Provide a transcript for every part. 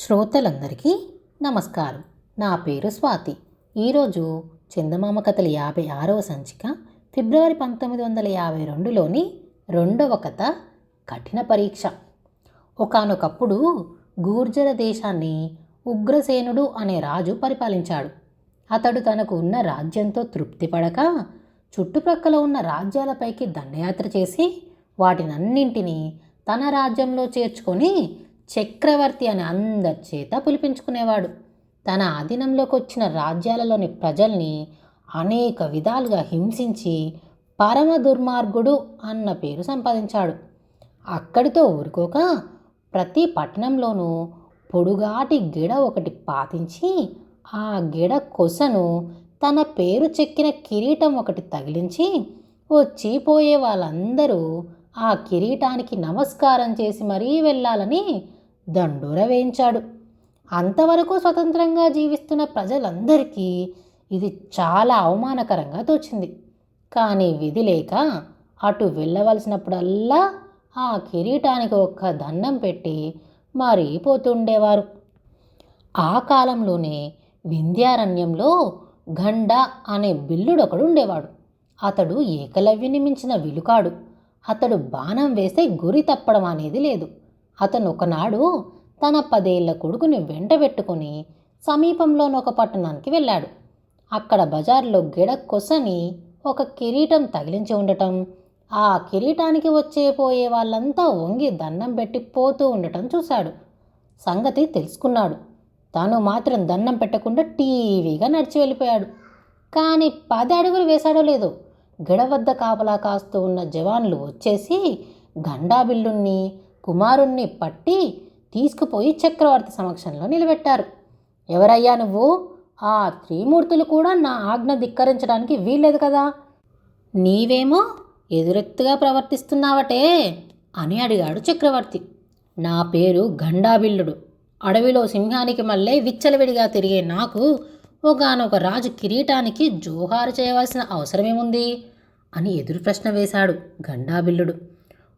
శ్రోతలందరికీ నమస్కారం. నా పేరు స్వాతి. ఈరోజు చందమామ కథల యాభై ఆరవ సంచిక ఫిబ్రవరి పంతొమ్మిది వందల యాభై రెండులోని రెండవ కథ కఠిన పరీక్ష. ఒకానొకప్పుడు గూర్జర దేశాన్ని ఉగ్రసేనుడు అనే రాజు పరిపాలించాడు. అతడు తనకు ఉన్న రాజ్యంతో తృప్తి పడక చుట్టుప్రక్కల ఉన్న రాజ్యాలపైకి దండయాత్ర చేసి వాటినన్నింటినీ తన రాజ్యంలో చేర్చుకొని చక్రవర్తి అని అందరి చేత పిలిపించుకునేవాడు. తన ఆధీనంలోకి వచ్చిన రాజ్యాలలోని ప్రజల్ని అనేక విధాలుగా హింసించి పరమ దుర్మార్గుడు అన్న పేరు సంపాదించాడు. అక్కడితో ఊరుకోక ప్రతి పట్టణంలోనూ పొడుగాటి గిడ ఒకటి పాతించి ఆ గిడ కొసను తన పేరు చెక్కిన కిరీటం ఒకటి తగిలించి వచ్చి పోయే వాళ్ళందరూ ఆ కిరీటానికి నమస్కారం చేసి మరీ వెళ్ళాలని దండోర వేయించాడు. అంతవరకు స్వతంత్రంగా జీవిస్తున్న ప్రజలందరికీ ఇది చాలా అవమానకరంగా తోచింది. కానీ విధి లేక అటు వెళ్ళవలసినప్పుడల్లా ఆ కిరీటానికి ఒక్క దండం పెట్టి మరీ పోతుండేవారు. ఆ కాలంలోనే వింధ్యారణ్యంలో గండ అనే బిల్లుడొకడు ఉండేవాడు. అతడు ఏకలవ్యుని మించిన విలుకాడు. అతడు బాణం వేస్తే గురి తప్పడం అనేది లేదు. అతను ఒకనాడు తన పదేళ్ళ కొడుకుని వెంటబెట్టుకుని సమీపంలోని ఒక పట్టణానికి వెళ్ళాడు. అక్కడ బజార్లో గిడ కొసని ఒక కిరీటం తగిలించి ఉండటం ఆ కిరీటానికి వచ్చే పోయే వాళ్ళంతా వంగి దండం పెట్టి పోతూ ఉండటం చూశాడు. సంగతి తెలుసుకున్నాడు. తాను మాత్రం దండం పెట్టకుండా టీవీగా నడిచి వెళ్ళిపోయాడు. కానీ పది అడుగులు వేశాడో లేదో గిడ వద్ద కాపలా కాస్తూ ఉన్న జవాన్లు వచ్చేసి గండాబిల్లుణ్ణి కుమారుణ్ణి పట్టి తీసుకుపోయి చక్రవర్తి సమక్షంలో నిలబెట్టారు. ఎవరయ్యా నువ్వు? ఆ త్రిమూర్తులు కూడా నా ఆజ్ఞ ధిక్కరించడానికి వీల్లేదు కదా. నీవేమో ఎదురెత్తుగా ప్రవర్తిస్తున్నావటే అని అడిగాడు చక్రవర్తి. నా పేరు గండాబిల్లుడు. అడవిలో సింహానికి మళ్ళీ విచ్చలవిడిగా తిరిగే నాకు ఒకనొక రాజు కిరీటానికి జోహారు చేయవలసిన అవసరమేముంది? అని ఎదురు ప్రశ్న వేశాడు గండాబిల్లుడు.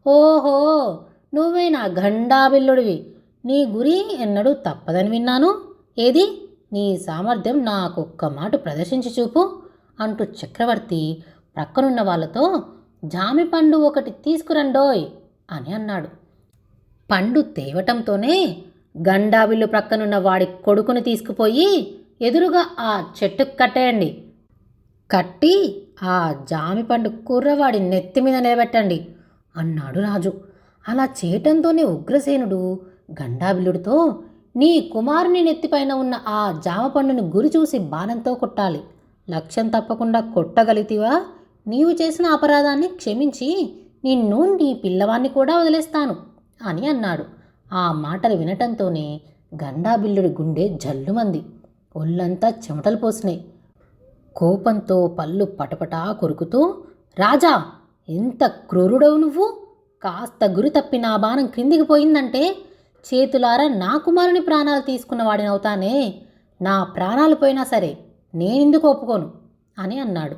ఓహో! నువ్వే నా గండాబిల్లుడివి నీ గురి ఎన్నడూ తప్పదని విన్నాను. ఏది? నీ సామర్థ్యం నాకొక్క మాట ప్రదర్శించి చూపు అంటూ చక్రవర్తి ప్రక్కనున్న వాళ్ళతో జామి పండు ఒకటి తీసుకురండోయ్ అని అన్నాడు. పండు తేవటంతోనే గండాబిల్లు ప్రక్కనున్న వాడి కొడుకుని తీసుకుపోయి ఎదురుగా ఆ చెట్టుకు కట్టేయండి. కట్టి ఆ జామి పండు కుర్రవాడి నెత్తి మీద నిలబెట్టండి అన్నాడు రాజు. అలా చేయటంతోనే ఉగ్రసేనుడు గండాబిల్లుడితో నీ కుమారుని నెత్తిపైన ఉన్న ఆ జామపండుని గురి చూసి బాణంతో కొట్టాలి. లక్ష్యం తప్పకుండా కొట్టగలిగితివా? నీవు చేసిన అపరాధాన్ని క్షమించి నిన్ను నీ పిల్లవాన్ని కూడా వదిలేస్తాను అని అన్నాడు. ఆ మాటలు వినటంతోనే గండాబిల్లుడి గుండె జల్లుమంది. ఒళ్ళంతా చెమటలు పోసినాయి. కోపంతో పళ్ళు పటపటా కొరుకుతూ రాజా ఎంత క్రూరుడవు నువ్వు? కాస్త గురి తప్పి నా బాణం క్రిందికి పోయిందంటే చేతులారా నా కుమారుని ప్రాణాలు తీసుకున్న వాడినవుతానే నా ప్రాణాలు పోయినా సరే నేనెందుకు ఒప్పుకోను? అని అన్నాడు.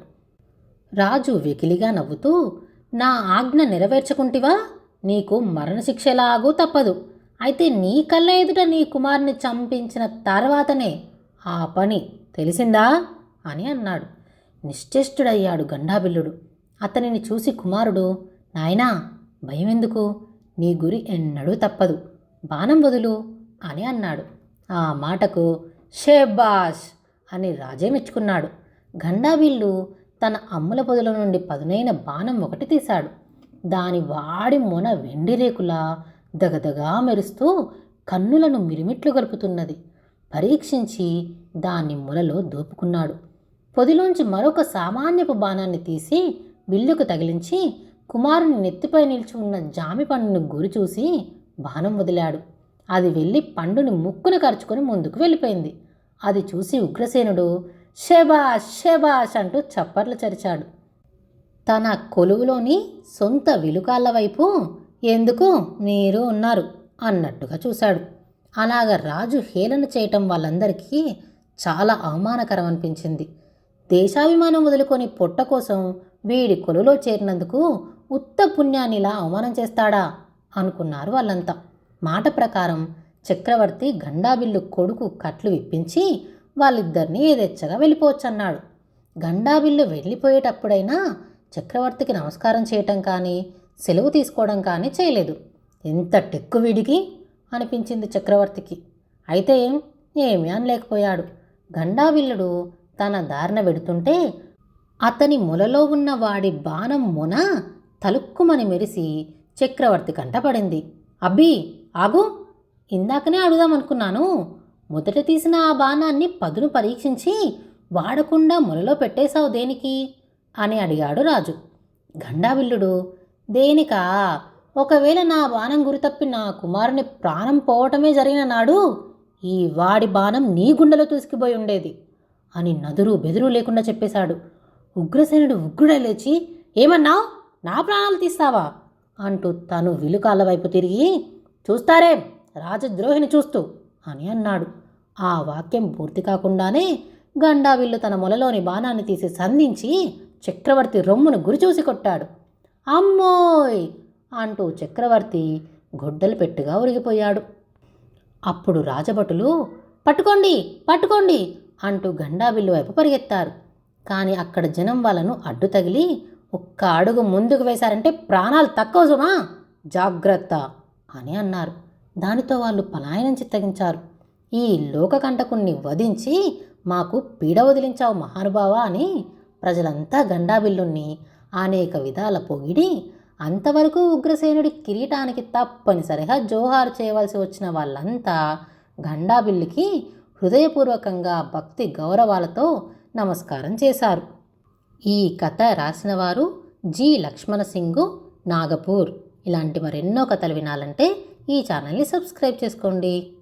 రాజు వెకిలిగా నవ్వుతూ నా ఆజ్ఞ నెరవేర్చుకుంటివా? నీకు మరణశిక్ష ఎలాగూ తప్పదు. అయితే నీ కళ్ళ ఎదుట నీ కుమారుని చంపించిన తర్వాతనే ఆ పని తెలిసిందా? అని అన్నాడు. నిశ్చేష్టుడయ్యాడు గండాబిల్లుడు. అతనిని చూసి కుమారుడు నాయనా భయమెందుకు? నీ గురి ఎన్నడూ తప్పదు. బాణం వదులు అని అన్నాడు. ఆ మాటకు షేబాష్ అని రాజే మెచ్చుకున్నాడు గండాబిల్లు తన అమ్ముల పొదల నుండి పదునైన బాణం ఒకటి తీశాడు. దాని వాడి మొన వెండి రేకులా దగదగా మెరుస్తూ కన్నులను మిరిమిట్లు గలుపుతున్నది పరీక్షించి దాన్ని మొలలో దోపుకున్నాడు. పొదిలోంచి మరొక సామాన్యపు బాణాన్ని తీసి విల్లుకు తగిలించి కుమారుని నెత్తిపై నిలిచి ఉన్న జామి పండుని గురి చూసి బాణం వదిలాడు. అది వెళ్ళి పండుని ముక్కున కరుచుకొని ముందుకు వెళ్ళిపోయింది. అది చూసి ఉగ్రసేనుడు షెబాష్ షెబాష్ అంటూ చప్పట్లు చరిచాడు. తన కొలువులోని సొంత విలుకాళ్ళ వైపు ఎందుకు మీరు ఉన్నారు అన్నట్టుగా చూశాడు. అలాగ రాజు హేళన చేయటం వాళ్ళందరికీ చాలా అవమానకరం అనిపించింది. దేశాభిమానం వదులుకొని పొట్ట కోసం వీడి కొలులో చేరినందుకు ఉత్త పుణ్యాన్నిలా అవమానం చేస్తాడా? అనుకున్నారు వాళ్ళంతా. మాట ప్రకారం చక్రవర్తి గండాబిల్లు కొడుకు కట్లు విప్పించి వాళ్ళిద్దరినీ యథేచ్ఛగా వెళ్ళిపోవచ్చన్నాడు. గండాబిల్లు వెళ్ళిపోయేటప్పుడైనా చక్రవర్తికి నమస్కారం చేయటం కానీ సెలవు తీసుకోవడం కానీ చేయలేదు. ఎంత టెక్కు విడిగి? అనిపించింది చక్రవర్తికి. అయితే ఏం? ఏమీ అనలేకపోయాడు. గండాబిల్లుడు తన దారిన వెడుతుంటే అతని మొలలో ఉన్న వాడి బాణం మొన తలుక్కుమని మెరిసి చక్రవర్తి కంటపడింది. అబ్బీ ఆగు. ఇందాకనే అడుగుదామనుకున్నాను. మొదట తీసిన ఆ బాణాన్ని పదును పరీక్షించి వాడకుండా మొలలో పెట్టేశావు దేనికి? అని అడిగాడు రాజు. గండాబిల్లుడు దేనికా? ఒకవేళ నా బాణం గురితప్పి నా కుమారుని ప్రాణం పోవటమే జరిగిన నాడు ఈ వాడి బాణం నీ గుండెలో తూసుకుపోయి ఉండేది అని నదురు బెదురు లేకుండా చెప్పేశాడు. ఉగ్రసేనుడు ఉగ్రుడే లేచి ఏమన్నావు? నా ప్రాణాలు తీస్తావా? అంటూ తను విలుకాళ్ళ వైపు తిరిగి చూస్తారే రాజద్రోహిని చూస్తూ అని అన్నాడు. ఆ వాక్యం పూర్తి కాకుండానే గండావిల్లు తన మొలలోని బాణాన్ని తీసి సంధించి చక్రవర్తి రొమ్మును గురిచూసి కొట్టాడు. అమ్మోయ్! అంటూ చక్రవర్తి గొడ్డలు పెట్టుగా ఉరిగిపోయాడు అప్పుడు రాజభటులు పట్టుకోండి పట్టుకోండి అంటూ గండాబిల్లు వైపు పరిగెత్తారు. కానీ అక్కడ జనం వాళ్ళను అడ్డు తగిలి ఒక్క అడుగు ముందుకు వేశారంటే ప్రాణాలు తక్కువ సుమా. జాగ్రత్త అని అన్నారు. దానితో వాళ్ళు పలాయనం చిత్తగించారు. ఈ లోకకంటకుణ్ణి వధించి మాకు పీడ వదిలించావు మహానుభావా అని ప్రజలంతా గండాబిల్లుణ్ణి అనేక విధాల పొగిడి అంతవరకు ఉగ్రసేనుడి కిరీటానికి తప్పనిసరిగా జోహారు చేయవలసి వచ్చిన వాళ్ళంతా గండాబిల్లుకి హృదయపూర్వకంగా భక్తి గౌరవాలతో నమస్కారం చేశారు. ఈ కథ రాసినవారు జి. లక్ష్మణ సింగు నాగపూర్. ఇలాంటి మరెన్నో కథలు వినాలంటే ఈ ఛానల్ని సబ్స్క్రైబ్ చేసుకోండి.